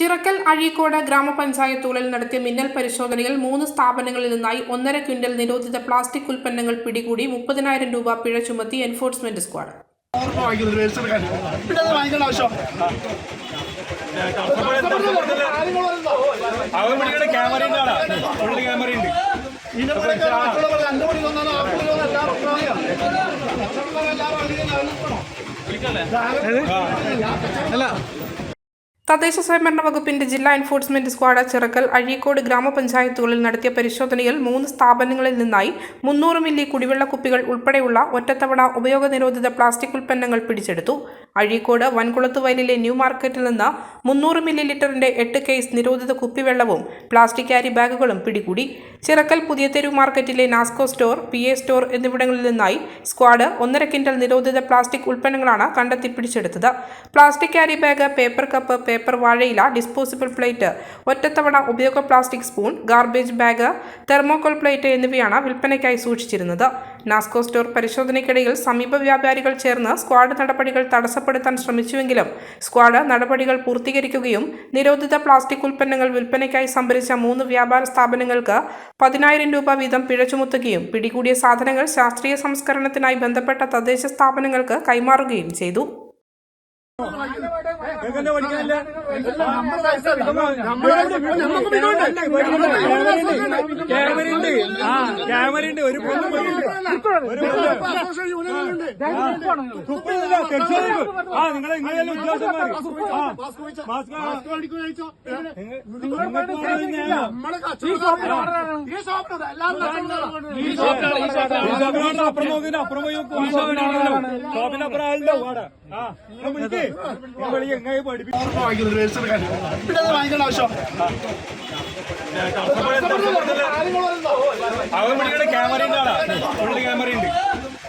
ചിറക്കൽ അഴീക്കോട് ഗ്രാമപഞ്ചായത്ത് ഉള്ളിൽ നടത്തിയ മിന്നൽ പരിശോധനയിൽ മൂന്ന് സ്ഥാപനങ്ങളിൽ നിന്നായി ഒന്നര ക്വിന്റൽ നിരോധിത പ്ലാസ്റ്റിക് ഉൽപ്പന്നങ്ങൾ പിടികൂടി മുപ്പതിനായിരം രൂപ പിഴ ചുമത്തി എൻഫോഴ്സ്മെന്റ് സ്ക്വാഡ്. ഓർമ്മ തദ്ദേശ സ്വയംഭരണ വകുപ്പിന്റെ ജില്ലാ എൻഫോഴ്സ്മെന്റ് സ്ക്വാഡ് ചിറക്കൽ അഴീക്കോട് ഗ്രാമപഞ്ചായത്തുകളിൽ നടത്തിയ പരിശോധനയിൽ മൂന്ന് സ്ഥാപനങ്ങളിൽ നിന്നായി മുന്നൂറ് മില്ലി കുടിവെള്ള കുപ്പികൾ ഉൾപ്പെടെയുള്ള ഒറ്റത്തവണ ഉപയോഗ നിരോധിത പ്ലാസ്റ്റിക് ഉൽപ്പന്നങ്ങൾ പിടിച്ചെടുത്തു. അഴീക്കോട് വൻകുളത്ത് വയലിലെ ന്യൂ മാർക്കറ്റിൽ നിന്ന് മുന്നൂറ് മില്ലി ലിറ്ററിന്റെ എട്ട് കേസ് നിരോധിത കുപ്പിവെള്ളവും പ്ലാസ്റ്റിക് ക്യാരി ബാഗുകളും പിടികൂടി. ചിറക്കൽ പുതിയ തെരുവ് മാർക്കറ്റിലെ Nasco store P A store എന്നിവിടങ്ങളിൽ നിന്നായി സ്ക്വാഡ് ഒന്നര ക്വിന്റൽ നിരോധിത പ്ലാസ്റ്റിക് ഉൽപ്പന്നങ്ങളാണ് കണ്ടെത്തി പിടിച്ചെടുത്തത് plastic carry bag paper cup paper വാഴയില ഡിസ്പോസിബിൾ പ്ലേറ്റ് ഒറ്റത്തവണ ഉപയോഗ plastic spoon garbage bag thermocol plate എന്നിവയാണ് വിൽപ്പനയ്ക്കായി സൂക്ഷിച്ചിരുന്നത്. നാസ്കോ സ്റ്റോർ പരിശോധനയ്ക്കിടയിൽ സമീപ വ്യാപാരികൾ ചേർന്ന് സ്ക്വാഡ് നടപടികൾ തടസ്സപ്പെടുത്താൻ ശ്രമിച്ചുവെങ്കിലും സ്ക്വാഡ് നടപടികൾ പൂർത്തീകരിക്കുകയും നിരോധിത പ്ലാസ്റ്റിക് ഉൽപ്പന്നങ്ങൾ വിൽപ്പനയ്ക്കായി സംഭരിച്ച മൂന്ന് വ്യാപാര സ്ഥാപനങ്ങൾക്ക് പതിനായിരം രൂപ വീതം പിഴ ചുമത്തുകയും പിടികൂടിയ സാധനങ്ങൾ ശാസ്ത്രീയ സംസ്കരണത്തിനായി ബന്ധപ്പെട്ട തദ്ദേശ സ്ഥാപനങ്ങൾക്ക് കൈമാറുകയും ചെയ്തു. നിങ്ങൾക്കെന്താ പഠിക്കാനില്ല ക്യാമറ ഉണ്ട് ആ ക്യാമറ ഉണ്ട് ഒരു ആ ആവശ്യം ക്യാമറ ഉണ്ട് അവിടെ ക്യാമറ ഉണ്ട്